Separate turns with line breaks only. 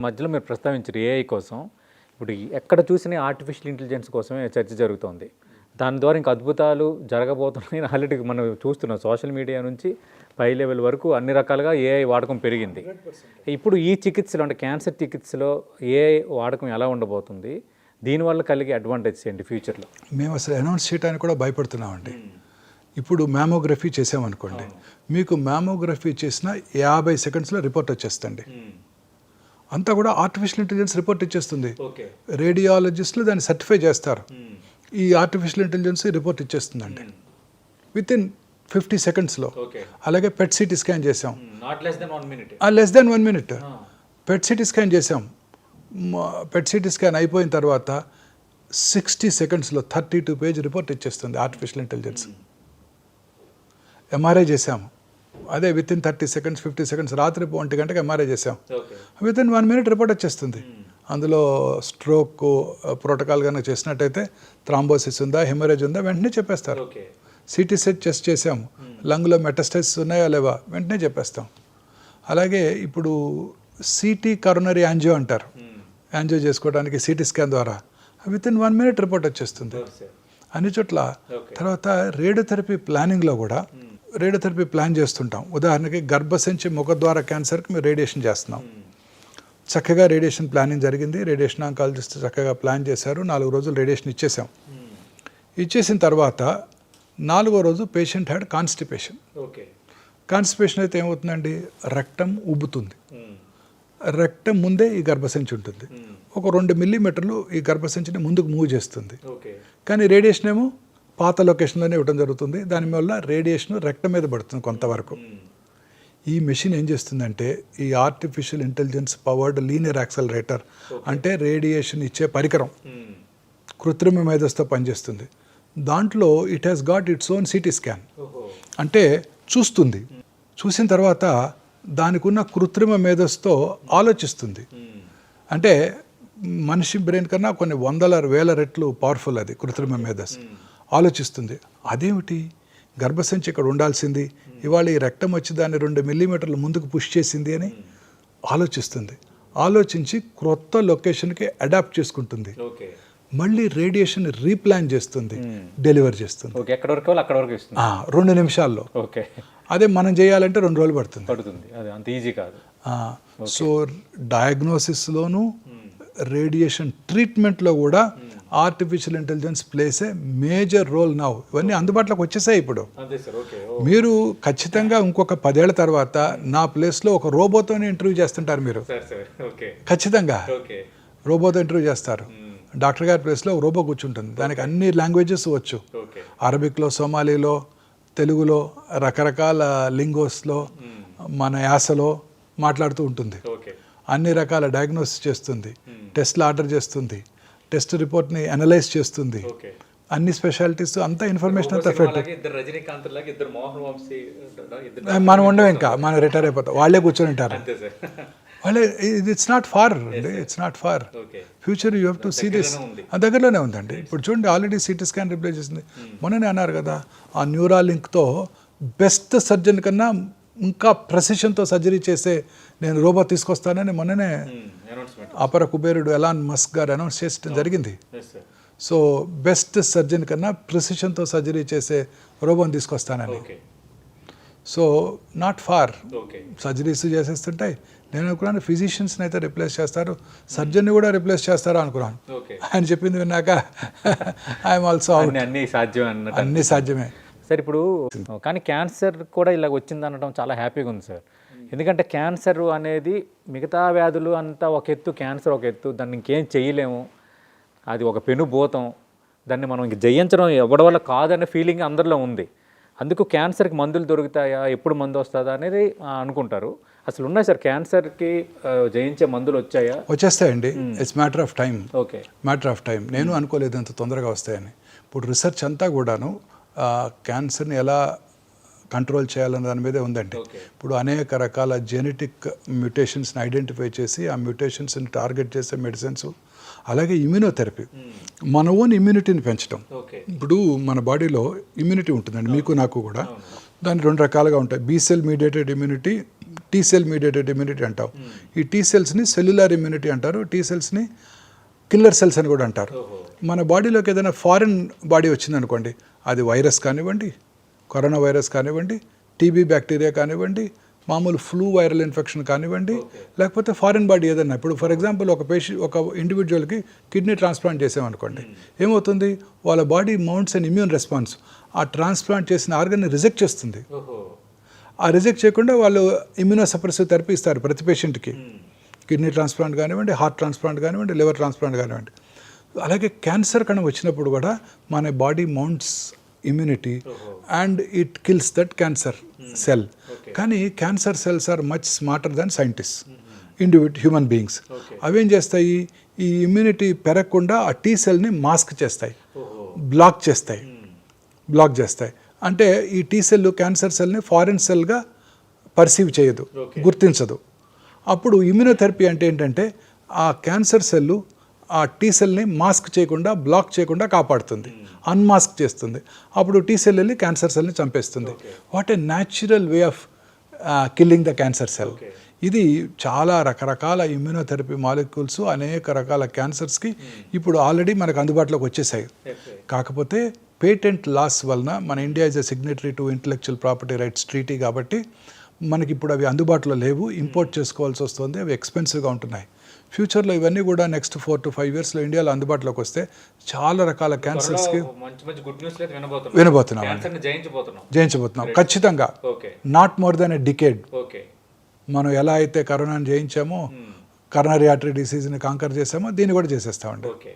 మధ్యలో మీరు ప్రస్తావించారు ఏఐ కోసం. ఇప్పుడు ఎక్కడ చూసినా ఆర్టిఫిషియల్ ఇంటెలిజెన్స్ కోసమే చర్చ జరుగుతోంది. దాని ద్వారా ఇంకా అద్భుతాలు జరగబోతున్నాయి ఆల్రెడీ మనం చూస్తున్నాం. సోషల్ మీడియా నుంచి పై లెవెల్ వరకు అన్ని రకాలుగా ఏఐ వాడకం పెరిగింది. ఇప్పుడు ఈ చికిత్సలో అంటే క్యాన్సర్ చికిత్సలో ఏఐ వాడకం ఎలా ఉండబోతుంది? దీనివల్ల కలిగే అడ్వాంటేజ్ ఏంటి ఫ్యూచర్లో
మేము అసలు అనౌన్స్ చేయడానికి కూడా భయపడుతున్నామండి. ఇప్పుడు మ్యామోగ్రఫీ చేసామనుకోండి. మీకు మ్యామోగ్రఫీ చేసిన యాభై సెకండ్స్లో రిపోర్ట్ వచ్చేస్తుంది అంతా కూడా ఆర్టిఫిషియల్ ఇంటెలిజెన్స్ రిపోర్ట్ ఇచ్చేస్తుంది. రేడియాలజిస్టులు దాన్ని సర్టిఫై చేస్తారు. ఈ ఆర్టిఫిషియల్ ఇంటెలిజెన్స్ రిపోర్ట్ ఇచ్చేస్తుందండి విత్ ఇన్ ఫిఫ్టీ సెకండ్స్లో అలాగే పెట్ సిటీ స్కాన్ చేసాం
less than one minute
PET CT scan చేసాం పెట్ సిటీ స్కాన్ అయిపోయిన తర్వాత సిక్స్టీ సెకండ్స్లో థర్టీ టూ పేజ్ రిపోర్ట్ ఇచ్చేస్తుంది ఆర్టిఫిషియల్ ఇంటెలిజెన్స్ ఎంఆర్ఐ చేసాం అదే within thirty seconds fifty seconds రాత్రి ఒంటి గంటకి ఎంఆర్ఐ చేసాం within one minute report వచ్చేస్తుంది. అందులో స్ట్రోక్ ప్రోటోకాల్ కనుక చేసినట్టయితే థ్రాంబోసిస్ ఉందా హెమరేజ్ ఉందా వెంటనే చెప్పేస్తారు. సిటీ సెట్ చెస్ట్ చేసాం లంగ్లో మెటస్టైస్ ఉన్నాయా లేవా వెంటనే చెప్పేస్తాం. అలాగే ఇప్పుడు సిటీ కరోనరీ యాంజియో అంటారు. యాంజియో చేసుకోవడానికి సిటీ స్కాన్ ద్వారా. Within one minute report వచ్చేస్తుంది అన్ని చోట్ల. తర్వాత రేడియోథెరపీ ప్లానింగ్లో కూడా రేడియోథెరపీ ప్లాన్ చేస్తుంటాం. ఉదాహరణకి గర్భసంచి ముఖద్వార క్యాన్సర్కి మేము రేడియేషన్ చేస్తున్నాం. చక్కగా రేడియేషన్ ప్లానింగ్ జరిగింది. రేడియేషన్ ఆంకాలజిస్ట్ చక్కగా ప్లాన్ చేశారు. నాలుగు రోజులు రేడియేషన్ ఇచ్చేసాం. ఇచ్చేసిన తర్వాత నాలుగో రోజు patient had constipation
okay.
Constipation అయితే ఏమవుతుందండి? రక్తం ఉబ్బుతుంది రక్తం ముందే ఈ గర్భసంచి ఉంటుంది. ఒక రెండు మిల్లీమీటర్లు ఈ గర్భసంచిని ముందుకు మూవ్ చేస్తుంది. కానీ రేడియేషన్ ఏమో పాత లొకేషన్లోనే ఇవ్వడం జరుగుతుంది. దాని వల్ల రేడియేషన్ రక్తం మీద పడుతుంది కొంతవరకు. ఈ మెషిన్ ఏం చేస్తుందంటే ఈ artificial intelligence powered linear accelerator అంటే రేడియేషన్ ఇచ్చే పరికరం. కృత్రిమ మేధస్తో పనిచేస్తుంది. దాంట్లో it has got its own CT scan అంటే చూస్తుంది. చూసిన తర్వాత దానికి ఉన్న కృత్రిమ మేధస్తో ఆలోచిస్తుంది. అంటే మనిషి బ్రెయిన్ కన్నా కొన్ని వందల వేల రెట్లు పవర్ఫుల్ అది కృత్రిమ మేధస్ ఆలోచిస్తుంది. అదేమిటి? గర్భసంచి ఇక్కడ ఉండాల్సింది. ఇవాళ ఈ రక్తం వచ్చి దాన్ని రెండు మిల్లీమీటర్లు ముందుకు పుష్ చేసింది అని ఆలోచిస్తుంది. ఆలోచించి క్రొత్త లొకేషన్కి అడాప్ట్ చేసుకుంటుంది. మళ్ళీ రేడియేషన్ రీప్లాన్ చేస్తుంది. డెలివర్ చేస్తుంది.
ఎక్కడ వరకు అక్కడ వరకు
రెండు నిమిషాల్లో.
ఓకే.
అదే మనం చేయాలంటే రెండు రోజులు పడుతుంది.
పడుతుంది. అంత ఈజీ కాదు.
సో డయాగ్నోసిస్లోను రేడియేషన్ ట్రీట్మెంట్లో కూడా artificial intelligence plays a major role now ఇవన్నీ అందుబాటులోకి వచ్చేసాయి ఇప్పుడు. మీరు ఖచ్చితంగా ఇంకొక పదేళ్ళ తర్వాత నా ప్లేస్లో ఒక రోబోతోనే ఇంటర్వ్యూ చేస్తుంటారు మీరు. ఖచ్చితంగా. రోబోతో ఇంటర్వ్యూ చేస్తారు. డాక్టర్ గారి ప్లేస్లో ఒక రోబో కూర్చుంటుంది. దానికి అన్ని లాంగ్వేజెస్ వచ్చు. అరబిక్లో సోమాలీలో తెలుగులో రకరకాల లింగోస్లో మన యాసలో మాట్లాడుతూ ఉంటుంది. అన్ని రకాల డయాగ్నోసిస్ చేస్తుంది. టెస్ట్లు ఆర్డర్ చేస్తుంది. టెస్ట్ రిపోర్ట్ని అనలైజ్ చేస్తుంది. అన్ని స్పెషాలిటీస్ అంతా ఇన్ఫర్మేషన్ అంతా ఫెట్ మనం ఉండవు ఇంకా మనం రిటైర్ అయిపోతాం. వాళ్ళే కూర్చొని ఉంటారు. వాళ్ళే ఇట్స్ నాట్ ఫార్ అండి. It's not far future you have to see this ఆ దగ్గరలోనే ఉందండి. ఇప్పుడు చూడండి ఆల్రెడీ సిటీ స్కాన్ రిప్లై చేసింది. మొన్ననే అన్నారు కదా ఆ న్యూరా లింక్తో బెస్ట్ సర్జన్ కన్నా ఇంకా ప్రెసిషన్తో సర్జరీ చేసే నేను రోబో తీసుకొస్తానని మొన్ననే
అనౌన్స్మెంట్
అపర కుబేరుడు ఎలాన్ మస్క్ గారు అనౌన్స్ చేయడం జరిగింది.
Yes sir
so best surgeon కన్నా ప్రెసిషన్తో సర్జరీ చేసే రోబోని తీసుకొస్తానని. సో నాట్ ఫార్ సర్జరీస్ చేసేస్తుంటాయి. నేను అనుకున్నాను ఫిజిషియన్స్ని అయితే రిప్లేస్ చేస్తారు. సర్జన్ని కూడా రిప్లేస్ చేస్తారు అనుకున్నాను. ఆయన చెప్పింది విన్నాక ఐఎమ్ ఆల్సో
అన్ని అన్ని సాధ్యం అన్నట్టు
అన్ని సాధ్యమే.
సార్ ఇప్పుడు కానీ క్యాన్సర్ కూడా ఇలా వచ్చింది అనడం చాలా హ్యాపీగా ఉంది సార్. ఎందుకంటే క్యాన్సర్ అనేది మిగతా వ్యాధులు అంతా ఒక ఎత్తు క్యాన్సర్ ఒక ఎత్తు దాన్ని ఇంకేం చేయలేము. అది ఒక పెనుభూతం. దాన్ని మనం ఇంక జయించడం ఎవరి వల్ల కాదనే ఫీలింగ్ అందరిలో ఉంది. అందుకు క్యాన్సర్కి మందులు దొరుకుతాయా ఎప్పుడు మందు వస్తుందా అనేది అనుకుంటారు. అసలు ఉన్నాయి సార్ క్యాన్సర్కి జయించే మందులు వచ్చాయా?
వచ్చేస్తాయండి. It's matter of time
okay.
Matter of time నేను అనుకోలేదు అంత తొందరగా వస్తాయని. ఇప్పుడు రీసెర్చ్ అంతా కూడాను క్యాన్సర్ని ఎలా కంట్రోల్ చేయాలన్న దాని మీదే ఉందండి. ఇప్పుడు అనేక రకాల జెనెటిక్ మ్యూటేషన్స్ని ఐడెంటిఫై చేసి ఆ మ్యూటేషన్స్ని టార్గెట్ చేసే మెడిసిన్స్ అలాగే ఇమ్యూనోథెరపీ. మన ఓన్ ఇమ్యూనిటీని పెంచడం ఇప్పుడు మన బాడీలో ఇమ్యూనిటీ ఉంటుందండి మీకు నాకు కూడా. దాని రెండు రకాలుగా ఉంటాయి. B cell mediated immunity T cell mediated immunity అంటాం. ఈ టీ సెల్స్ని సెల్యులార్ ఇమ్యూనిటీ అంటారు. టీ సెల్స్ని కిల్లర్ సెల్స్ అని కూడా అంటారు. మన బాడీలోకి ఏదైనా ఫారిన్ బాడీ వచ్చిందనుకోండి అది వైరస్ కానివ్వండి కరోనా వైరస్ కానివ్వండి టీబీ బ్యాక్టీరియా కానివ్వండి మామూలు ఫ్లూ వైరల్ ఇన్ఫెక్షన్ కానివ్వండి లేకపోతే ఫారిన్ బాడీ ఏదైనా. ఇప్పుడు ఫర్ ఎగ్జాంపుల్ ఒక పేషెంట్ ఒక ఇండివిజువల్కి కిడ్నీ ట్రాన్స్ప్లాంట్ చేసామనుకోండి ఏమవుతుంది? వాళ్ళ body mounts and immune response ఆ ట్రాన్స్ప్లాంట్ చేసిన ఆర్గన్ని రిజెక్ట్ చేస్తుంది. ఆ రిజెక్ట్ చేయకుండా వాళ్ళు ఇమ్యూనో సప్రెసివ్ థెరపీ ఇస్తారు ప్రతి పేషెంట్కి కిడ్నీ ట్రాన్స్ప్లాంట్ కానివ్వండి హార్ట్ ట్రాన్స్ప్లాంట్ కానివ్వండి లివర్ ట్రాన్స్ప్లాంట్ కానివ్వండి. అలాగే క్యాన్సర్ కణం వచ్చినప్పుడు కూడా మన body mounts immunity and it kills that cancer cell. కానీ cancer cells are much smarter than scientist individual human beings. అవేం చేస్తాయి? ఈ ఇమ్యూనిటీ పెరగకుండా ఆ టీ సెల్ని మాస్క్ చేస్తాయి. బ్లాక్ చేస్తాయి. బ్లాక్ చేస్తాయి. అంటే ఈ టీ సెల్ క్యాన్సర్ సెల్ని ఫారిన్ సెల్గా పర్సీవ్ చేయదు గుర్తించదు. అప్పుడు ఇమ్యూనోథెరపీ అంటే ఏంటంటే ఆ క్యాన్సర్ సెల్లు ఆ టీ సెల్ని మాస్క్ చేయకుండా బ్లాక్ చేయకుండా కాపాడుతుంది. అన్మాస్క్ చేస్తుంది. అప్పుడు టీ సెల్ వెళ్ళి క్యాన్సర్ సెల్ని చంపేస్తుంది. What a natural way of killing the cancer cell ఇది చాలా రకరకాల ఇమ్యూనోథెరపీ మాలిక్యూల్స్ అనేక రకాల క్యాన్సర్స్కి ఇప్పుడు ఆల్రెడీ మనకు అందుబాటులోకి వచ్చేసాయి. కాకపోతే పేటెంట్ లాస్ వలన మన India is a signatory to intellectual property rights treaty కాబట్టి మనకి ఇప్పుడు అవి అందుబాటులో లేవు. ఇంపోర్ట్ చేసుకోవాల్సి వస్తుంది. అవి ఎక్స్పెన్సివ్గా ఉంటున్నాయి. ఫ్యూచర్లో ఇవన్నీ కూడా నెక్స్ట్ ఫోర్ టు ఫైవ్ ఇయర్స్లో ఇండియాలో అందుబాటులోకి వస్తే చాలా రకాల క్యాన్సర్స్కి
వినబోతున్నాం. జయించబోతున్నాం.
ఖచ్చితంగా. Not more than a decade మనం ఎలా అయితే కరోనాని జయించామో కరోనరీ ఆర్టరీ డిసీజ్ని కాంకర్ చేసామో దీన్ని కూడా చేసేస్తామండి
ఓకే